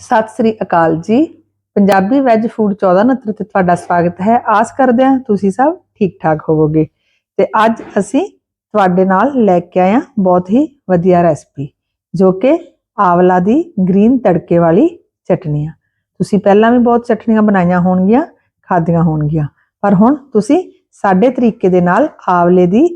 ਸਤਿ ਸ੍ਰੀ ਅਕਾਲ ਜੀ। Punjabi veg food 1469 ਤੇ ਤੁਹਾਡਾ ਸਵਾਗਤ ਹੈ। ਆਸ ਕਰਦੇ ਹਾਂ ਤੁਸੀਂ ਸਭ ਠੀਕ ਠਾਕ ਹੋਵੋਗੇ। ਤੇ ਅੱਜ ਅਸੀਂ ਤੁਹਾਡੇ ਨਾਲ ਲੈ ਕੇ ਆਏ ਹਾਂ ਬਹੁਤ ਹੀ ਵਧੀਆ ਰੈਸਪੀ, ਜੋ ਕਿ ਆਵਲਾ ਦੀ ਗ੍ਰੀਨ ਤੜਕੇ ਵਾਲੀ ਚਟਨੀ ਆ। ਤੁਸੀਂ ਪਹਿਲਾਂ ਵੀ ਬਹੁਤ ਚਟਨੀਆਂ ਬਣਾਈਆਂ ਹੋਣਗੀਆਂ, ਖਾਧੀਆਂ ਹੋਣਗੀਆਂ, ਪਰ ਹੁਣ ਤੁਸੀਂ ਸਾਡੇ ਤਰੀਕੇ ਦੇ ਨਾਲ ਆਵਲੇ ਦੀ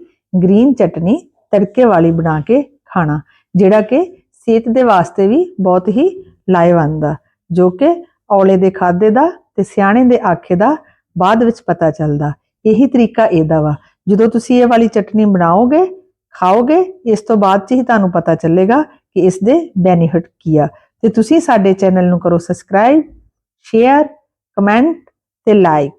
ਗ੍ਰੀਨ ਚਟਨੀ ਤੜਕੇ ਵਾਲੀ ਬਣਾ ਕੇ ਖਾਣਾ, ਜਿਹੜਾ ਕਿ ਸਿਹਤ ਦੇ ਵਾਸਤੇ ਵੀ ਬਹੁਤ ਹੀ ਲਾਹੇਵੰਦ ਆ ਜੋ ਕਿ ਔਲੇ ਦੇ ਖਾਦੇ ਦਾ ਤੇ ਸਿਆਣੇ ਦੇ ਆਖੇ ਦਾ ਬਾਅਦ ਵਿੱਚ ਪਤਾ ਚੱਲਦਾ। ਇਹੀ ਤਰੀਕਾ ਇਹਦਾ ਵਾ। ਜਦੋਂ ਤੁਸੀਂ ਇਹ ਵਾਲੀ ਚਟਨੀ ਬਣਾਓਗੇ, ਖਾਓਗੇ, ਇਸ ਤੋਂ ਬਾਅਦ ਚ ਹੀ ਤੁਹਾਨੂੰ ਪਤਾ ਚੱਲੇਗਾ ਕਿ ਇਸ ਦੇ ਬੈਨੀਫਿਟ ਕੀ ਆ। ਤੇ ਤੁਸੀਂ ਸਾਡੇ ਚੈਨਲ ਨੂੰ ਕਰੋ ਸਬਸਕ੍ਰਾਈਬ, ਸ਼ੇਅਰ, ਕਮੈਂਟ ਤੇ ਲਾਈਕ।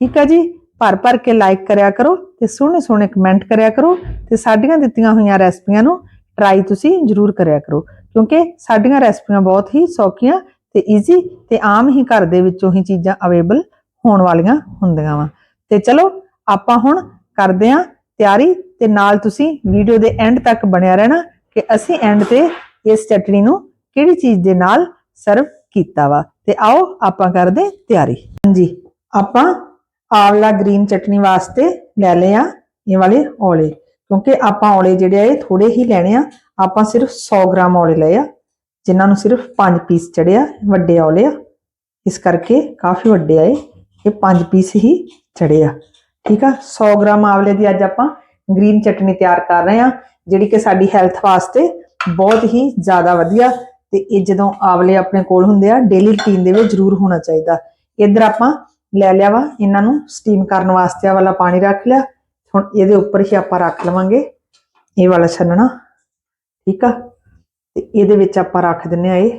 ਠੀਕ ਆ ਜੀ? ਭਰ ਭਰ ਕੇ ਲਾਈਕ ਕਰਿਆ ਕਰੋ ਤੇ ਸੋਹਣੇ ਸੋਹਣੇ ਕਮੈਂਟ ਕਰਿਆ ਕਰੋ ਤੇ ਸਾਡੀਆਂ ਦਿੱਤੀਆਂ ਹੋਈਆਂ ਰੈਸਪੀਆਂ ਨੂੰ ਟਰਾਈ ਤੁਸੀਂ ਜ਼ਰੂਰ ਕਰਿਆ ਕਰੋ। ਕਿਉਂਕਿ ਸਾਡੀਆਂ ਰੈਸਪੀਆਂ ਬਹੁਤ ਹੀ ਸੌਖੀਆਂ ਤੇ ਈਜ਼ੀ ਤੇ ਆਮ ਹੀ ਘਰ ਦੇ ਵਿੱਚੋਂ ਹੀ ਚੀਜ਼ਾਂ ਅਵੇਲੇਬਲ ਹੋਣ ਵਾਲੀਆਂ ਹੁੰਦੀਆਂ ਵਾ। ਤੇ ਚਲੋ, ਆਪਾਂ ਹੁਣ ਕਰਦੇ ਆਂ ਤਿਆਰੀ ਤੇ ਨਾਲ ਤੁਸੀਂ ਵੀਡੀਓ ਦੇ ਐਂਡ ਤੱਕ ਬਣਿਆ ਰਹਿਣਾ ਕਿ ਅਸੀਂ ਐਂਡ ਤੇ ਇਸ ਚਟਣੀ ਨੂੰ ਕਿਹੜੀ ਚੀਜ਼ ਦੇ ਨਾਲ ਸਰਵ ਕੀਤਾ ਵਾ। ਤੇ ਆਓ, ਆਪਾਂ ਕਰਦੇ ਤਿਆਰੀ। ਹਾਂਜੀ, ਆਪਾਂ ਆਵਲਾ ਗ੍ਰੀਨ ਚਟਨੀ ਵਾਸਤੇ ਲੈ ਲਏ ਇਹ ਵਾਲੇ ਔਲੇ। ਕਿਉਂਕਿ ਆਪਾਂ ਔਲੇ ਜਿਹੜੇ ਆ, ਇਹ ਥੋੜੇ ਹੀ ਲੈਣੇ ਆ। ਆਪਾਂ ਸਿਰਫ 100 ਗ੍ਰਾਮ ਔਲੇ ਲਏ ਆ, ਜਿਨ੍ਹਾਂ ਨੂੰ ਸਿਰਫ 5 ਪੀਸ ਚੜਿਆ ਵੱਡੇ ਔਲੇ ਆ। ਇਸ ਕਰਕੇ ਕਾਫੀ ਵੱਡੇ ਆਏ, ਇਹ 5 ਪੀਸ ਹੀ ਚੜੇ ਆ ਠੀਕ ਆ 100 ਗ੍ਰਾਮ ਆਵਲੇ ਦੀ ਅੱਜ ਆਪਾਂ ਗ੍ਰੀਨ ਚਟਨੀ ਤਿਆਰ ਕਰ ਰਹੇ ਆ, ਜਿਹੜੀ ਕਿ ਸਾਡੀ ਹੈਲਥ ਵਾਸਤੇ ਬਹੁਤ ਹੀ ਜ਼ਿਆਦਾ ਵਧੀਆ ਤੇ ਇਹ ਜਦੋਂ ਆਵਲੇ ਆਪਣੇ ਕੋਲ ਹੁੰਦੇ ਆ ਡੇਲੀ ਰੂਟੀਨ ਦੇ ਵਿੱਚ ਜ਼ਰੂਰ ਹੋਣਾ ਚਾਹੀਦਾ। ਇੱਧਰ ਆਪਾਂ ਲੈ ਲਿਆ ਵਾ, ਇਹਨਾਂ ਨੂੰ ਸਟੀਮ ਕਰਨ ਵਾਸਤੇ ਆ ਵਾਲਾ ਪਾਣੀ ਰੱਖ ਲਿਆ। ਹੁਣ ਇਹਦੇ ਉੱਪਰ ਹੀ ਆਪਾਂ ਰੱਖ ਲਵਾਂਗੇ, ਇਹ ਵਾਲਾ ਛੰਨਣਾ। ਠੀਕ ਆ? ਤੇ ਇਹਦੇ ਵਿੱਚ ਆਪਾਂ ਰੱਖ ਦਿੰਨੇ ਆ ਇਹ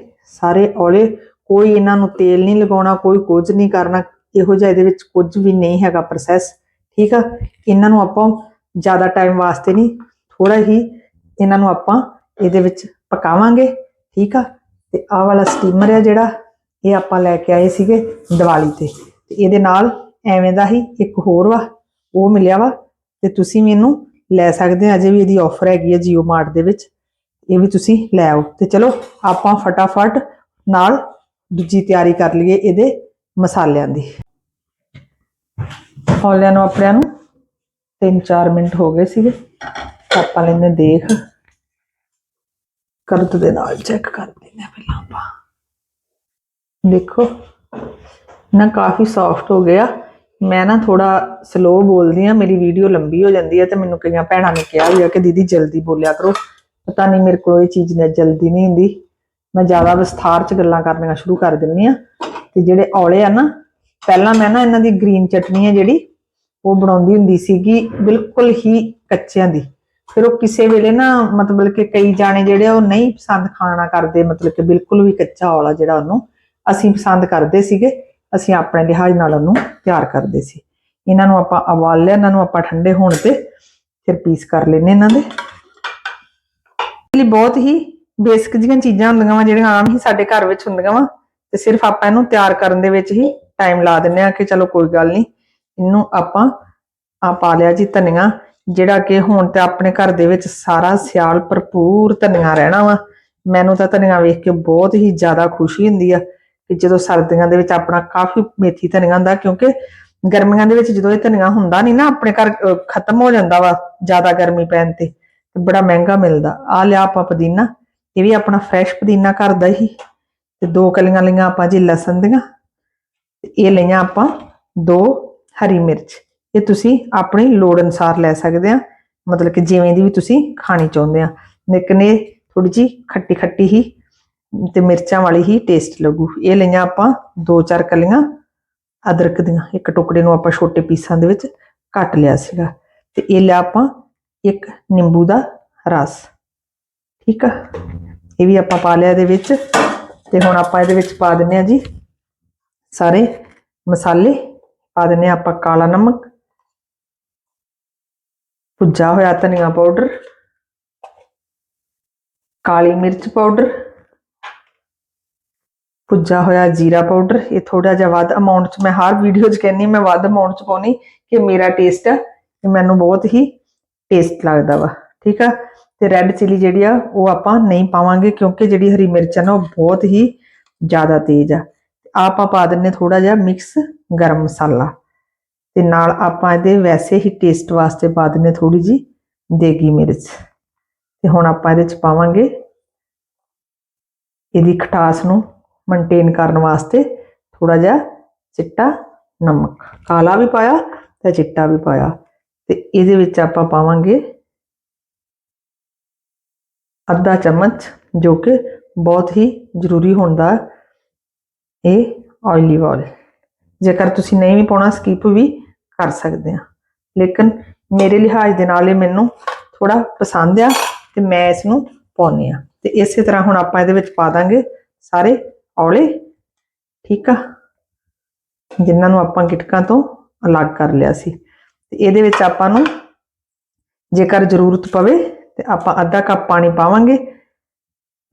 ਸਾਰੇ ਔਲੇ। ਕੋਈ ਇਹਨਾਂ ਨੂੰ ਤੇਲ ਨਹੀਂ ਲਗਾਉਣਾ, ਕੋਈ ਕੁਝ ਨਹੀਂ ਕਰਨਾ। ਇਹੋ ਜਿਹਾ ਇਹਦੇ ਵਿੱਚ ਕੁਝ ਵੀ ਨਹੀਂ ਹੈਗਾ ਪ੍ਰੋਸੈਸ ਠੀਕ ਆ? ਇਹਨਾਂ ਨੂੰ ਆਪਾਂ ਜ਼ਿਆਦਾ ਟਾਈਮ ਵਾਸਤੇ ਨਹੀਂ ਥੋੜਾ ਹੀ ਇਹਨਾਂ ਨੂੰ ਆਪਾਂ ਇਹਦੇ ਵਿੱਚ ਪਕਾਵਾਂਗੇ, ਠੀਕ ਆ? ਤੇ ਆਹ ਵਾਲਾ ਸਟੀਮਰ ਆ ਜਿਹੜਾ, ਇਹ ਆਪਾਂ ਲੈ ਕੇ ਆਏ ਸੀਗੇ ਦੀਵਾਲੀ ਤੇ। ਤੇ ਇਹਦੇ ਨਾਲ ਐਵੇਂ ਦਾ ਹੀ ਇੱਕ ਹੋਰ ਵਾ, ਉਹ ਮਿਲਿਆ ਵਾ। ਤੇ ਤੁਸੀਂ ਮੈਨੂੰ ਲੈ ਸਕਦੇ ਆ, ਅਜੇ ਵੀ ਇਹਦੀ ਆਫਰ ਹੈਗੀ ਹੈ ਜੀਓ ਮਾਰਟ ਦੇ ਵਿੱਚ। ਇਹ ਵੀ ਤੁਸੀਂ ਲੈ ਆਓ। ਤੇ ਚਲੋ, ਆਪਾਂ ਫਟਾਫਟ ਨਾਲ ਦੂਜੀ ਤਿਆਰੀ ਕਰ ਲਈਏ ਇਹਦੇ ਮਸਾਲਿਆਂ ਦੀ। ਔਲਿਆਂ ਨੂੰ ਆਪਣਿਆਂ ਨੂੰ। 3-4 ਮਿੰਟ ਹੋ ਗਏ ਸੀਗੇ। ਆਪਾਂ ਲੈਨੇ ਦੇਖ। ਕਰਦ ਦੇ ਨਾਲ ਚੈੱਕ ਕਰ ਲੈਨੇ ਆ ਪਹਿਲਾਂ ਆਪਾਂ। ਦੇਖੋ, ਨਾ ਕਾਫੀ ਸੌਫਟ ਹੋ ਗਿਆ। ਮੈਂ ਨਾ ਥੋੜਾ ਸਲੋ ਬੋਲਦੀ ਆ ਮੇਰੀ ਵੀਡੀਓ ਲੰਬੀ ਹੋ ਜਾਂਦੀ ਹੈ ਤੇ ਮੈਨੂੰ ਕਈਆਂ ਭੈਣਾਂ ਨੇ ਕਿਹਾ ਵੀ ਆ ਕਿ ਦੀਦੀ ਜਲਦੀ ਬੋਲਿਆ ਕਰੋ। ਪਤਾ ਨਹੀਂ ਮੇਰੇ ਕੋਲ ਇਹ ਚੀਜ਼ ਨੇ ਜਲਦੀ ਨਹੀਂ ਹੁੰਦੀ। ਮੈਂ ਜ਼ਿਆਦਾ ਵਿਸਥਾਰ ਚ ਗੱਲਾਂ ਕਰਨੀਆਂ ਸ਼ੁਰੂ ਕਰ ਦਿੰਨੀ ਆ। ਤੇ ਜਿਹੜੇ ਔਲੇ ਆ ਨਾ, ਪਹਿਲਾਂ ਮੈਂ ਨਾ ਇਹਨਾਂ ਦੀ ਗ੍ਰੀਨ ਚਟਨੀ ਹੈ ਜਿਹੜੀ, ਉਹ ਬਣਾਉਂਦੀ ਹੁੰਦੀ ਸੀਗੀ ਬਿਲਕੁਲ ਹੀ ਕੱਚਿਆਂ ਦੀ। ਫਿਰ ਉਹ ਕਿਸੇ ਵੇਲੇ ਨਾ ਮਤਲਬ ਕਿ ਕਈ ਜਾਣੇ ਜਿਹੜੇ ਉਹ ਨਹੀਂ ਪਸੰਦ ਖਾਣਾ ਕਰਦੇ, ਮਤਲਬ ਕਿ ਬਿਲਕੁਲ ਵੀ ਕੱਚਾ ਔਲਾ ਜਿਹੜਾ ਉਹਨੂੰ ਅਸੀਂ ਪਸੰਦ ਕਰਦੇ ਸੀਗੇ, ਅਸੀਂ ਆਪਣੇ ਲਿਹਾਜ਼ ਨਾਲ ਉਹਨੂੰ ਤਿਆਰ ਕਰਦੇ ਸੀ। ਇਹਨਾਂ ਨੂੰ ਆਪਾਂ ਉਬਾਲ ਲਿਆ, ਇਹਨਾਂ ਨੂੰ ਆਪਾਂ ਠੰਡੇ ਹੋਣ ਤੇ ਫਿਰ ਪੀਸ ਕਰ ਲੈਨੇ ਇਹਨਾਂ ਦੇ। ਲਈ ਬਹੁਤ ਹੀ ਬੇਸਿਕ ਜਿਹੀਆਂ ਚੀਜ਼ਾਂ ਹੁੰਦੀਆਂ ਵਾ, ਜਿਹੜੀਆਂ ਆਮ ਹੀ ਸਾਡੇ ਘਰ ਵਿੱਚ ਹੁੰਦੀਆਂ ਵਾ। ਤੇ ਸਿਰਫ ਆਪਾਂ ਇਹਨੂੰ ਤਿਆਰ ਕਰਨ ਦੇ ਵਿੱਚ ਹੀ ਟਾਈਮ ਲਾ ਦਿੰਨੇ ਆ ਕਿ ਚਲੋ ਕੋਈ ਗੱਲ ਨਹੀਂ, ਇਹਨੂੰ ਆਪਾਂ ਆ ਪਾ ਲਿਆ ਜੀ ਧਨੀਆ, ਜਿਹੜਾ ਕਿ ਹੁਣ ਤੇ ਆਪਣੇ ਘਰ ਦੇ ਵਿੱਚ ਸਾਰਾ ਸਿਆਲ ਭਰਪੂਰ ਧਨੀਆ ਰਹਿਣਾ ਵਾ। ਮੈਨੂੰ ਤਾਂ ਧਨੀਆ ਵੇਖ ਕੇ ਬਹੁਤ ਹੀ ਜ਼ਿਆਦਾ ਖੁਸ਼ੀ ਹੁੰਦੀ ਆ ਕਿ ਜਦੋਂ ਸਰਦੀਆਂ ਦੇ ਵਿੱਚ ਆਪਣਾ ਕਾਫੀ ਮੇਥੀ ਧਨੀਆ ਹੁੰਦਾ, ਕਿਉਂਕਿ ਗਰਮੀਆਂ ਦੇ ਵਿੱਚ ਜਦੋਂ ਇਹ ਧਨੀਆ ਹੁੰਦਾ ਨਹੀਂ ਨਾ, ਆਪਣੇ ਘਰ ਖਤਮ ਹੋ ਜਾਂਦਾ ਵਾ ਜ਼ਿਆਦਾ ਗਰਮੀ ਪੈਣ ਤੇ। ਬੜਾ ਮਹਿੰਗਾ ਮਿਲਦਾ। ਆ ਲਿਆ ਆਪਾਂ ਪੁਦੀਨਾ, ਇਹ ਵੀ ਆਪਣਾ ਫਰੈਸ਼ ਪੁਦੀਨਾ ਘਰ ਦਾ ਹੀ। ਤੇ ਦੋ ਕਲੀਆਂ ਲਈਆਂ ਆਪਾਂ ਜੀ ਲਸਣ ਦੀਆਂ, ਤੇ ਇਹ ਲਈਆਂ ਆਪਾਂ ਦੋ ਹਰੀ ਮਿਰਚ। ਇਹ ਤੁਸੀਂ ਆਪਣੀ ਲੋੜ ਅਨੁਸਾਰ ਲੈ ਸਕਦੇ ਆ, ਮਤਲਬ ਕਿ ਜਿਵੇਂ ਦੀ ਵੀ ਤੁਸੀਂ ਖਾਣੀ ਚਾਹੁੰਦੇ ਆ। ਲੇਕਿਨ ਇਹ ਥੋੜੀ ਜੀ ਖੱਟੀ ਖੱਟੀ ਹੀ ਤੇ ਮਿਰਚਾਂ ਵਾਲੀ ਹੀ ਟੇਸਟ ਲੱਗੂ। ਇਹ ਲਈਆਂ ਆਪਾਂ ਦੋ ਚਾਰ ਕਲੀਆਂ ਅਦਰਕ ਦੀਆਂ। ਇੱਕ ਟੁਕੜੇ ਨੂੰ ਆਪਾਂ ਛੋਟੇ ਪੀਸਾਂ ਦੇ ਵਿੱਚ ਕੱਟ ਲਿਆ ਸੀਗਾ। ਤੇ ਇਹ ਲਿਆ ਆਪਾਂ ਇੱਕ ਨਿੰਬੂ ਦਾ ਰਸ। ਠੀਕ ਆ? ਇਹ ਵੀ ਆਪਾਂ ਪਾ ਲਿਆ ਇਹਦੇ ਵਿੱਚ ਤੇ ਹੁਣ ਆਪਾਂ ਇਹਦੇ ਵਿੱਚ ਪਾ ਦਿੰਨੇ ਆ ਜੀ ਸਾਰੇ ਮਸਾਲੇ। ਪਾ ਦਿੰਨੇ ਆ ਆਪਾਂ ਕਾਲਾ ਨਮਕ, ਭੁੱਜਾ ਹੋਇਆ ਧਨੀਆ ਪਾਊਡਰ, ਕਾਲੀ ਮਿਰਚ ਪਾਊਡਰ, ਭੁੱਜਾ ਹੋਇਆ ਜੀਰਾ ਪਾਊਡਰ। ਇਹ ਥੋੜਾ ਜਿਹਾ ਵੱਧ ਅਮਾਉਂਟ ਚ ਮੈਂ ਹਰ ਵੀਡੀਓ 'ਚ ਕਹਿੰਨੀ ਮੈਂ ਵੱਧ ਅਮਾਉਂਟ ਚ ਪਾਉਣੀ ਕਿ ਮੇਰਾ ਟੇਸਟ ਹੈ ਮੈਨੂੰ ਬਹੁਤ ਹੀ ਟੇਸਟ ਲੱਗਦਾ ਵਾ। ਠੀਕ ਆ? ਤੇ ਰੈੱਡ ਚਿਲੀ ਜਿਹੜੀ ਆ, ਉਹ ਆਪਾਂ ਨਹੀਂ ਪਾਵਾਂਗੇ ਕਿਉਂਕਿ ਜਿਹੜੀ ਹਰੀ ਮਿਰਚ ਆ ਨਾ, ਉਹ ਬਹੁਤ ਹੀ ਜ਼ਿਆਦਾ ਤੇਜ਼ ਆ। ਆਪਾਂ ਪਾ ਦਿੰਨੇ ਥੋੜਾ ਜਿਹਾ ਮਿਕਸ ਗਰਮ ਮਸਾਲਾ। ਤੇ ਨਾਲ ਆਪਾਂ ਇਹਦੇ ਵੈਸੇ ਹੀ ਟੇਸਟ ਵਾਸਤੇ ਪਾ ਦਿੰਨੇ ਥੋੜੀ ਜੀ ਦੇਗੀ ਮਿਰਚ। ਤੇ ਹੁਣ ਆਪਾਂ ਇਹਦੇ ਚ ਪਾਵਾਂਗੇ ਇਹਦੀ ਖਟਾਸ ਨੂੰ ਮੇਨਟੇਨ ਕਰਨ ਵਾਸਤੇ ਥੋੜਾ ਜਿਹਾ ਚਿੱਟਾ ਨਮਕ। ਕਾਲਾ ਵੀ ਪਾਇਆ ਤੇ ਚਿੱਟਾ ਵੀ ਪਾਇਆ। ਤੇ ਇਹਦੇ ਵਿੱਚ ਆਪਾਂ ਪਾਵਾਂਗੇ ਅੱਧਾ ਚਮਚ, ਜੋ ਕਿ ਬਹੁਤ ਹੀ ਜ਼ਰੂਰੀ ਹੁੰਦਾ, ਇਹ ਆਇਲੀ ਵਾਲ। ਜੇਕਰ ਤੁਸੀਂ ਨਹੀਂ ਵੀ ਪਾਉਣਾ ਸਕਿਪ ਵੀ ਕਰ ਸਕਦੇ ਆ। ਲੇਕਿਨ ਮੇਰੇ ਲਿਹਾਜ਼ ਦੇ ਨਾਲ ਇਹ ਮੈਨੂੰ ਥੋੜਾ ਪਸੰਦ ਆ ਤੇ ਮੈਂ ਇਸ ਨੂੰ ਪਾਉਣੀ ਆ। ਤੇ ਇਸੇ ਤਰ੍ਹਾਂ ਹੁਣ ਆਪਾਂ ਇਹਦੇ ਵਿੱਚ ਪਾ ਦਾਂਗੇ ਸਾਰੇ ਔਲੇ, ਠੀਕ ਆ? ਜਿਨ੍ਹਾਂ ਨੂੰ ਆਪਾਂ ਗਿਟਕਾਂ ਤੋਂ ਅਲੱਗ ਕਰ ਲਿਆ ਸੀ। ਤੇ ਇਹਦੇ ਵਿੱਚ ਆਪਾਂ ਨੂੰ ਜੇਕਰ ਜ਼ਰੂਰਤ ਪਵੇ ਤੇ ਆਪਾਂ ਅੱਧਾ ਕੱਪ ਪਾਣੀ ਪਾਵਾਂਗੇ।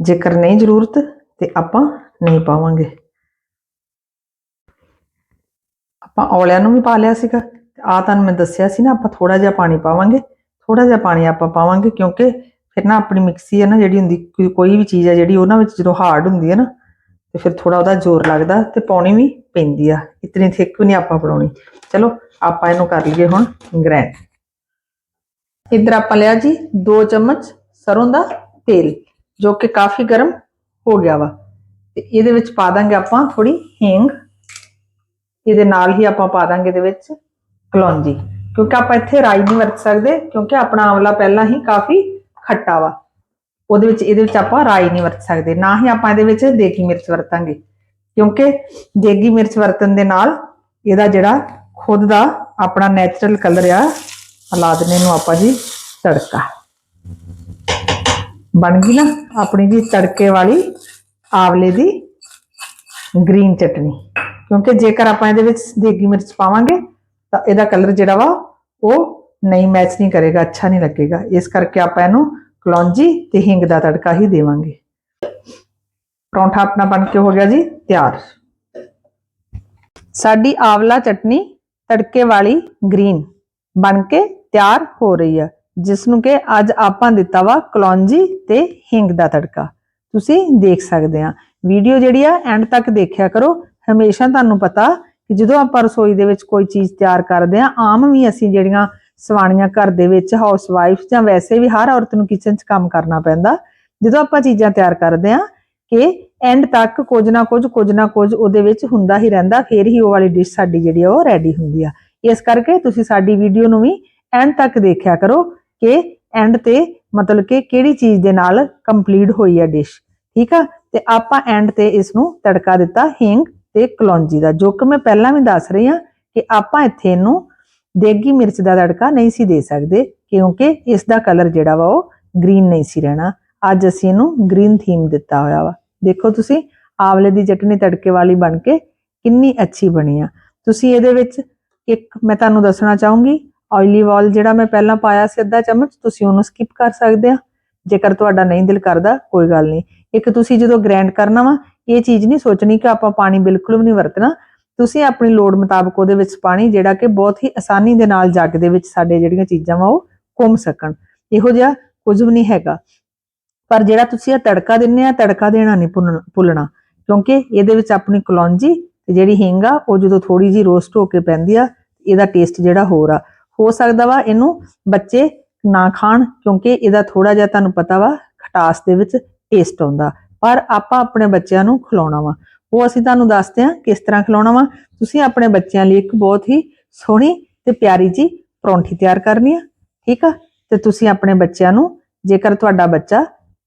ਜੇਕਰ ਨਹੀਂ ਜ਼ਰੂਰਤ ਤੇ ਆਪਾਂ ਨਹੀਂ ਪਾਵਾਂਗੇ। ਆਪਾਂ ਔਲਿਆਂ ਨੂੰ ਵੀ ਪਾ ਲਿਆ ਸੀਗਾ। ਆ ਤੁਹਾਨੂੰ ਮੈਂ ਦੱਸਿਆ ਸੀ ਨਾ, ਆਪਾਂ ਥੋੜਾ ਜਿਹਾ ਪਾਣੀ ਪਾਵਾਂਗੇ। ਥੋੜਾ ਜਿਹਾ ਪਾਣੀ ਆਪਾਂ ਪਾਵਾਂਗੇ ਕਿਉਂਕਿ ਫਿਰ ਨਾ ਆਪਣੀ ਮਿਕਸੀ ਹੈ ਨਾ ਜਿਹੜੀ ਹੁੰਦੀ, ਕੋਈ- ਕੋਈ ਵੀ ਚੀਜ਼ ਹੈ ਜਿਹੜੀ ਉਹਨਾਂ ਵਿੱਚ ਜਦੋਂ ਹਾਰਡ ਹੁੰਦੀ ਹੈ ਨਾ, ਤੇ ਫਿਰ ਥੋੜਾ ਉਹਦਾ ਜ਼ੋਰ ਲੱਗਦਾ ਤੇ ਪਾਉਣੀ ਵੀ ਪੈਂਦੀ ਆ। ਇਤਨੀ ਥਿੱਕ ਵੀ ਨਹੀਂ ਆਪਾਂ ਬਣਾਉਣੀ ਚਲੋ ਆਪਾਂ ਇਹਨੂੰ ਕਰ ਲਈਏ ਹੁਣ ਗ੍ਰੈਂਡ ਇੱਧਰ ਆਪਾਂ ਲਿਆ ਜੀ 2 ਚਮਚ ਸਰੋਂ ਦਾ ਤੇਲ, ਜੋ ਕਿ ਕਾਫੀ ਗਰਮ ਹੋ ਗਿਆ ਵਾ। ਤੇ ਇਹਦੇ ਵਿੱਚ ਪਾ ਦਾਂਗੇ ਆਪਾਂ ਥੋੜੀ ਹਿੰਗ। ਇਹਦੇ ਨਾਲ ਹੀ ਆਪਾਂ ਪਾ ਦਾਂਗੇ ਇਹਦੇ ਵਿੱਚ ਕਲੌਂਜੀ, ਕਿਉਂਕਿ ਆਪਾਂ ਇੱਥੇ ਰਾਈ ਨਹੀਂ ਵਰਤ ਸਕਦੇ, ਕਿਉਂਕਿ ਆਪਣਾ ਆਮਲਾ ਪਹਿਲਾਂ ਹੀ ਕਾਫੀ ਖੱਟਾ ਵਾ। ਉਹਦੇ ਵਿੱਚ, ਇਹਦੇ ਵਿੱਚ ਆਪਾਂ ਰਾਈ ਨਹੀਂ ਵਰਤ ਸਕਦੇ, ਨਾ ਹੀ ਆਪਾਂ ਇਹਦੇ ਵਿੱਚ ਦੇਗੀ ਮਿਰਚ ਵਰਤਾਂਗੇ, ਕਿਉਂਕਿ ਦੇਗੀ ਮਿਰਚ ਵਰਤਣ ਦੇ ਨਾਲ ਇਹਦਾ ਜਿਹੜਾ ਖੁਦ ਦਾ ਆਪਣਾ ਨੈਚੁਰਲ ਕਲਰ ਆ ਲਾ ਦਿੰਨੇ ਨੂੰ ਆਪਾਂ ਜੀ ਤੜਕਾ। ਬਣ ਗਈ ਨਾ ਆਪਣੀ ਜੀ ਤੜਕੇ ਵਾਲੀ ਆਵਲੇ ਦੀ ਗ੍ਰੀਨ ਚਟਨੀ। ਕਿਉਂਕਿ ਜੇਕਰ ਆਪਾਂ ਇਹਦੇ ਵਿੱਚ ਦੇਗੀ ਮਿਰਚ ਪਾਵਾਂਗੇ, ਤਾਂ ਇਹਦਾ ਕਲਰ ਜਿਹੜਾ ਵਾ, ਉਹ ਨਹੀਂ ਮੈਚ ਨਹੀਂ ਕਰੇਗਾ, ਅੱਛਾ ਨਹੀਂ ਲੱਗੇਗਾ। ਇਸ ਕਰਕੇ ਆਪਾਂ ਇਹਨੂੰ ਕਲੌਂਜੀ ਤੇ ਹਿੰਗ ਦਾ ਤੜਕਾ ਹੀ ਦੇਵਾਂਗੇ। ਪਰੌਂਠਾ ਆਪਣਾ ਬਣ ਕੇ ਹੋ ਗਿਆ ਜੀ ਤਿਆਰ। ਸਾਡੀ ਆਵਲਾ ਚਟਨੀ ਤੜਕੇ ਵਾਲੀ ਗ੍ਰੀਨ ਬਣ ਕੇ ਤਿਆਰ ਹੋ ਰਹੀ ਹੈ ਜਿਸ ਨੂੰ ਕਿ ਅੱਜ ਆਪਾਂ ਦਿੱਤਾ ਵਾ ਕਲੌਂਜੀ ਤੇ ਹਿੰਗ ਦਾ ਤੜਕਾ। ਤੁਸੀਂ ਦੇਖ ਸਕਦੇ ਆ ਵੀਡੀਓ ਜਿਹੜੀ ਆ ਐਂਡ ਤੱਕ ਦੇਖਿਆ ਕਰੋ। ਹਮੇਸ਼ਾ ਤੁਹਾਨੂੰ ਪਤਾ ਕਿ ਜਦੋਂ ਆਪਾਂ ਰਸੋਈ ਦੇ ਵਿੱਚ ਕੋਈ ਚੀਜ਼ ਤਿਆਰ ਕਰਦੇ ਆ ਆਮ ਵੀ ਅਸੀਂ ਜਿਹੜੀਆਂ ਸਵਾਣੀਆਂ ਘਰ ਦੇ ਵਿੱਚ ਹਾਊਸ ਵਾਈਫ ਜਾਂ ਵੈਸੇ ਵੀ ਹਰ ਔਰਤ ਨੂੰ ਕਿਚਨ 'ਚ ਕੰਮ ਕਰਨਾ ਪੈਂਦਾ, ਜਦੋਂ ਆਪਾਂ ਚੀਜ਼ਾਂ ਤਿਆਰ ਕਰਦੇ ਆ ਕਿ ਐਂਡ ਤੱਕ ਕੁਝ ਨਾ ਕੁਝ ਕੁਝ ਨਾ ਕੁਝ ਉਹਦੇ ਵਿੱਚ ਹੁੰਦਾ ਹੀ ਰਹਿੰਦਾ, ਫਿਰ ਹੀ ਉਹ ਵਾਲੀ ਡਿਸ਼ ਸਾਡੀ ਜਿਹੜੀ ਆ, ਉਹ ਰੈਡੀ ਹੁੰਦੀ ਆ। ਇਸ ਕਰਕੇ ਤੁਸੀਂ ਸਾਡੀ ਵੀਡੀਓ ਨੂੰ ਵੀ ਐਂਡ ਤੱਕ ਦੇਖਿਆ ਕਰੋ ਕਿ ਐਂਡ ਤੇ ਮਤਲਬ ਕਿ ਕਿਹੜੀ ਚੀਜ਼ ਦੇ ਨਾਲ ਕੰਪਲੀਟ ਹੋਈ ਹੈ ਡਿਸ਼, ਠੀਕ ਆ? ਤੇ ਆਪਾਂ ਐਂਡ ਤੇ ਇਸ ਨੂੰ ਤੜਕਾ ਦਿੱਤਾ ਹਿੰਗ ਤੇ ਕਲੌਂਜੀ ਦਾ, ਜੋ ਕਿ ਮੈਂ ਪਹਿਲਾਂ ਵੀ ਦੱਸ ਰਹੀ ਹਾਂ ਕਿ ਆਪਾਂ ਇੱਥੇ ਇਹਨੂੰ ਦੇਗੀ ਮਿਰਚ ਦਾ ਤੜਕਾ ਨਹੀਂ ਸੀ ਦੇ ਸਕਦੇ, ਕਿਉਂਕਿ ਇਸ ਦਾ ਕਲਰ ਜਿਹੜਾ ਵਾ ਉਹ ਗ੍ਰੀਨ ਨਹੀਂ ਸੀ ਰਹਿਣਾ। ਅੱਜ ਅਸੀਂ ਇਹਨੂੰ ਗ੍ਰੀਨ ਥੀਮ ਦਿੱਤਾ ਹੋਇਆ ਵਾ। ਦੇਖੋ ਤੁਸੀਂ, ਆਵਲੇ ਦੀ ਚਟਨੀ ਤੜਕੇ ਵਾਲੀ ਬਣ ਕੇ ਕਿੰਨੀ ਅੱਛੀ ਬਣੀ ਆ। ਤੁਸੀਂ ਇਹਦੇ ਵਿੱਚ ਇੱਕ, ਮੈਂ ਤੁਹਾਨੂੰ ਦੱਸਣਾ ਚਾਹੂੰਗੀ ਆਇਲੀ ਵਾਲ ਜਿਹੜਾ ਮੈਂ ਪਹਿਲਾਂ ਪਾਇਆ ਸੀ ਅੱਧਾ ਚਮਚ, ਤੁਸੀਂ ਉਹਨੂੰ ਸਕਿਪ ਕਰ ਸਕਦੇ ਆ। ਜੇਕਰ ਤੁਹਾਡਾ ਨਹੀਂ ਦਿਲ ਕਰਦਾ, ਕੋਈ ਗੱਲ ਨਹੀਂ। ਇੱਕ ਤੁਸੀਂ ਜਦੋਂ ਗ੍ਰਾਈਂਡ ਕਰਨਾ ਵਾ, ਇਹ ਚੀਜ਼ ਨਹੀਂ ਸੋਚਣੀ ਕਿ ਆਪਾਂ ਪਾਣੀ ਬਿਲਕੁਲ ਵੀ ਨਹੀਂ ਵਰਤਣਾ। ਤੁਸੀਂ ਆਪਣੀ ਲੋੜ ਮੁਤਾਬਕ ਉਹਦੇ ਵਿੱਚ ਪਾਣੀ, ਜਿਹੜਾ ਕਿ ਬਹੁਤ ਹੀ ਆਸਾਨੀ ਦੇ ਨਾਲ ਜੱਗ ਦੇ ਵਿੱਚ ਸਾਡੇ ਜਿਹੜੀਆਂ ਚੀਜ਼ਾਂ ਵਾ, ਉਹ ਘੁੰਮ ਸਕਣ। ਇਹੋ ਜਿਹਾ ਕੁਝ ਵੀ ਨਹੀਂ ਹੈਗਾ। ਪਰ ਜਿਹੜਾ ਤੁਸੀਂ ਇਹ ਤੜਕਾ ਦਿੰਨੇ ਆ, ਤੜਕਾ ਦੇਣਾ ਨਹੀਂ ਭੁੰਨ- ਭੁੱਲਣਾ। ਕਿਉਂਕਿ ਇਹਦੇ ਵਿੱਚ ਆਪਣੀ ਕਲੌਂਜੀ ਤੇ ਜਿਹੜੀ ਹਿੰਗ ਆ, ਉਹ ਜਦੋਂ ਥੋੜੀ ਜੀ ਰੋਸਟ ਹੋ ਕੇ ਪੈਂਦੀ ਆ, ਇਹਦਾ ਟੇਸਟ ਜਿਹੜਾ ਹੋਰ ਆ। ਹੋ ਸਕਦਾ ਵਾ ਇਹਨੂੰ ਬੱਚੇ ਨਾ ਖਾਣ ਕਿਉਂਕਿ ਇਹਦਾ ਥੋੜਾ ਜਿਹਾ ਤੁਹਾਨੂੰ ਪਤਾ ਵਾ ਖਟਾਸ ਦੇ ਵਿੱਚ ਟੇਸਟ ਆਉਂਦਾ। ਪਰ ਆਪਾਂ ਆਪਣੇ ਬੱਚਿਆਂ ਨੂੰ ਖਿਲਾਉਣਾ ਵਾ। ਉਹ ਅਸੀਂ ਤੁਹਾਨੂੰ ਦੱਸਦੇ ਹਾਂ ਕਿਸ ਤਰ੍ਹਾਂ ਖਿਲਾਉਣਾ ਵਾ। ਤੁਸੀਂ ਆਪਣੇ ਬੱਚਿਆਂ ਲਈ ਇੱਕ ਬਹੁਤ ਹੀ ਸੋਹਣੀ ਤੇ ਪਿਆਰੀ ਜੀ ਪਰੌਂਠੀ ਤਿਆਰ ਕਰਨੀ ਆ, ਠੀਕ ਆ? ਤੇ ਤੁਸੀਂ ਆਪਣੇ ਬੱਚਿਆਂ ਨੂੰ ਜੇਕਰ ਤੁਹਾਡਾ ਬੱਚਾ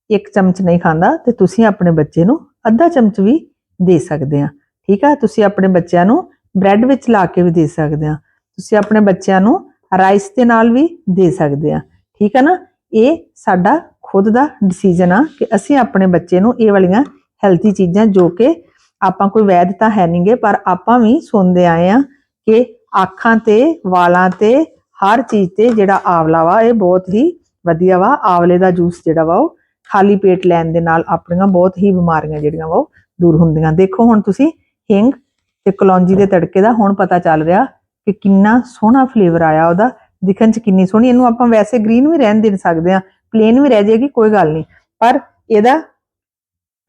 ਇੱਕ ਚਮਚ ਨਹੀਂ ਖਾਂਦਾ, ਤੇ ਤੁਸੀਂ ਆਪਣੇ ਬੱਚੇ ਨੂੰ ਅੱਧਾ ਚਮਚ ਵੀ ਦੇ ਸਕਦੇ ਆ, ਠੀਕ ਆ? ਤੁਸੀਂ ਆਪਣੇ ਬੱਚਿਆਂ ਨੂੰ ਬ੍ਰੈਡ ਵਿੱਚ ਲਾ ਕੇ ਵੀ ਦੇ ਸਕਦੇ ਆ। ਤੁਸੀਂ ਆਪਣੇ ਬੱਚਿਆਂ ਨੂੰ ਰਾਈਸ ਦੇ ਨਾਲ ਵੀ ਦੇ ਸਕਦੇ ਆ ਠੀਕ ਹੈ ਨਾ? ਇਹ ਸਾਡਾ ਖੁਦ ਦਾ ਡਿਸੀਜਨ ਆ ਕਿ ਅਸੀਂ ਆਪਣੇ ਬੱਚੇ ਨੂੰ ਇਹ ਵਾਲੀਆਂ ਹੈਲਥੀ ਚੀਜ਼ਾਂ ਜੋ ਕਿ ਆਪਾਂ ਕੋਈ ਵੈਦ ਤਾਂ ਹੈ ਨਹੀਂਗੇ ਪਰ ਆਪਾਂ ਵੀ ਸੁਣਦੇ ਆਏ ਆ ਕਿ ਅੱਖਾਂ ਤੇ, ਵਾਲਾਂ ਤੇ, ਹਰ ਚੀਜ਼ ਤੇ ਜਿਹੜਾ ਆਵਲਾ ਵਾ, ਇਹ ਬਹੁਤ ਹੀ ਵਧੀਆ ਵਾ। ਆਵਲੇ ਦਾ ਜੂਸ ਜਿਹੜਾ ਵਾ ਉਹ ਖਾਲੀ ਪੇਟ ਲੈਣ ਦੇ ਨਾਲ ਆਪਣੀਆਂ ਬਹੁਤ ਹੀ ਬਿਮਾਰੀਆਂ ਜਿਹੜੀਆਂ ਵਾ ਉਹ ਦੂਰ ਹੁੰਦੀਆਂ। ਦੇਖੋ ਹੁਣ ਤੁਸੀਂ ਹਿੰਗ ਤੇ ਕਲੌਂਜੀ ਦੇ ਤੜਕੇ ਦਾ ਹੁਣ ਪਤਾ ਚੱਲ ਰਿਹਾ ਕਿ ਕਿੰਨਾ ਸੋਹਣਾ ਫਲੇਵਰ ਆਇਆ ਉਹਦਾ। ਦਿਖਣ ਚ ਕਿੰਨੀ ਸੋਹਣੀ। ਇਹਨੂੰ ਆਪਾਂ ਵੈਸੇ ਗ੍ਰੀਨ ਵੀ ਰਹਿਣ ਦੇ ਸਕਦੇ ਆ ਪਲੇਨ ਵੀ ਰਹਿ ਜਾਏਗੀ, ਕੋਈ ਗੱਲ ਨਹੀਂ। ਪਰ ਇਹਦਾ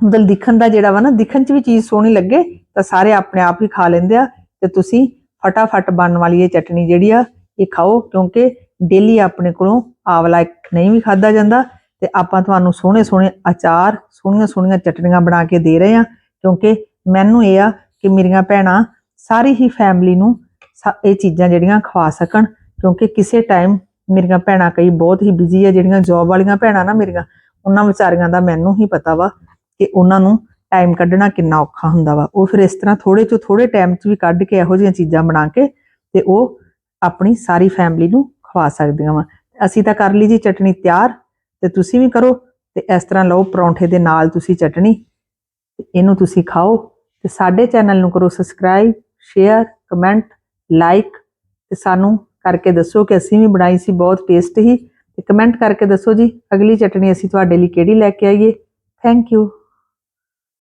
ਮਤਲਬ ਦਿਖਣ ਦਾ ਜਿਹੜਾ ਵਾ ਨਾ, ਦਿਖਣ 'ਚ ਵੀ ਚੀਜ਼ ਸੋਹਣੀ ਲੱਗੇ, ਤਾਂ ਸਾਰੇ ਆਪਣੇ ਆਪ ਹੀ ਖਾ ਲੈਂਦੇ ਆ। ਤੇ ਤੁਸੀਂ ਫਟਾਫਟ ਬਣਨ ਵਾਲੀ ਇਹ ਚਟਣੀ ਜਿਹੜੀ ਆ, ਇਹ ਖਾਓ। ਕਿਉਂਕਿ ਡੇਲੀ ਆਪਣੇ ਕੋਲੋਂ ਆਵਲਾ ਇੱਕ ਨਹੀਂ ਵੀ ਖਾਦਾ ਜਾਂਦਾ। ਤੇ ਆਪਾਂ ਤੁਹਾਨੂੰ ਸੋਹਣੇ ਸੋਹਣੇ ਅਚਾਰ ਸੋਹਣੀਆਂ ਸੋਹਣੀਆਂ ਚਟਣੀਆਂ ਬਣਾ ਕੇ ਦੇ ਰਹੇ ਆ ਕਿਉਂਕਿ ਮੈਨੂੰ ਇਹ ਆ ਕਿ ਮੇਰੀਆਂ ਭੈਣਾਂ ਸਾਰੀ ਹੀ ਫੈਮਿਲੀ ਨੂੰ ਇਹ ਚੀਜ਼ਾਂ ਜਿਹੜੀਆਂ ਖਵਾ ਸਕਣ, ਕਿਉਂਕਿ ਕਿਸੇ ਟਾਈਮ ਮੇਰੀਆਂ ਭੈਣਾਂ ਕਈ ਬਹੁਤ ਹੀ ਬਿਜ਼ੀ ਆ, ਜਿਹੜੀਆਂ ਜੌਬ ਵਾਲੀਆਂ ਭੈਣਾਂ ਨਾ ਮੇਰੀਆਂ, ਉਹਨਾਂ ਵਿਚਾਰੀਆਂ ਦਾ ਮੈਨੂੰ ਹੀ ਪਤਾ ਵਾ ਕਿ ਉਹਨਾਂ ਨੂੰ ਟਾਈਮ ਕੱਢਣਾ ਕਿੰਨਾ ਔਖਾ ਹੁੰਦਾ ਵਾ। ਉਹ ਫਿਰ ਇਸ ਤਰ੍ਹਾਂ ਥੋੜੇ ਚੋਂ ਥੋੜੇ ਟਾਈਮ 'ਚ ਵੀ ਕੱਢ ਕੇ ਇਹੋ ਜਿਹੀਆਂ ਚੀਜ਼ਾਂ ਬਣਾ ਕੇ ਤੇ ਉਹ ਆਪਣੀ ਸਾਰੀ ਫੈਮਿਲੀ ਨੂੰ ਖਵਾ ਸਕਦੀਆਂ ਵਾ। ਅਸੀਂ ਤਾਂ ਕਰ ਲਈ ਜੀ ਚਟਣੀ ਤਿਆਰ ਤੇ ਤੁਸੀਂ ਵੀ ਕਰੋ ਤੇ ਇਸ ਤਰ੍ਹਾਂ ਲਓ ਪਰੌਂਠੇ ਦੇ ਨਾਲ ਤੁਸੀਂ ਚਟਣੀ ਇਹਨੂੰ ਤੁਸੀਂ ਖਾਓ ਤੇ ਸਾਡੇ ਚੈਨਲ ਨੂੰ ਕਰੋ ਸਬਸਕ੍ਰਾਈਬ ਸ਼ੇਅਰ ਕਮੈਂਟ ਲਾਈਕ ਤੇ ਸਾਨੂੰ ਕਰਕੇ ਦੱਸੋ ਕਿ ਅਸੀਂ ਵੀ ਬਣਾਈ ਸੀ, ਬਹੁਤ ਟੇਸਟ ਹੀ। ਤੇ ਕਮੈਂਟ ਕਰਕੇ ਦੱਸੋ ਜੀ, ਅਗਲੀ ਚਟਣੀ ਅਸੀਂ ਤੁਹਾਡੇ ਲਈ ਕਿਹੜੀ ਲੈ ਕੇ ਆਈਏ। Thank you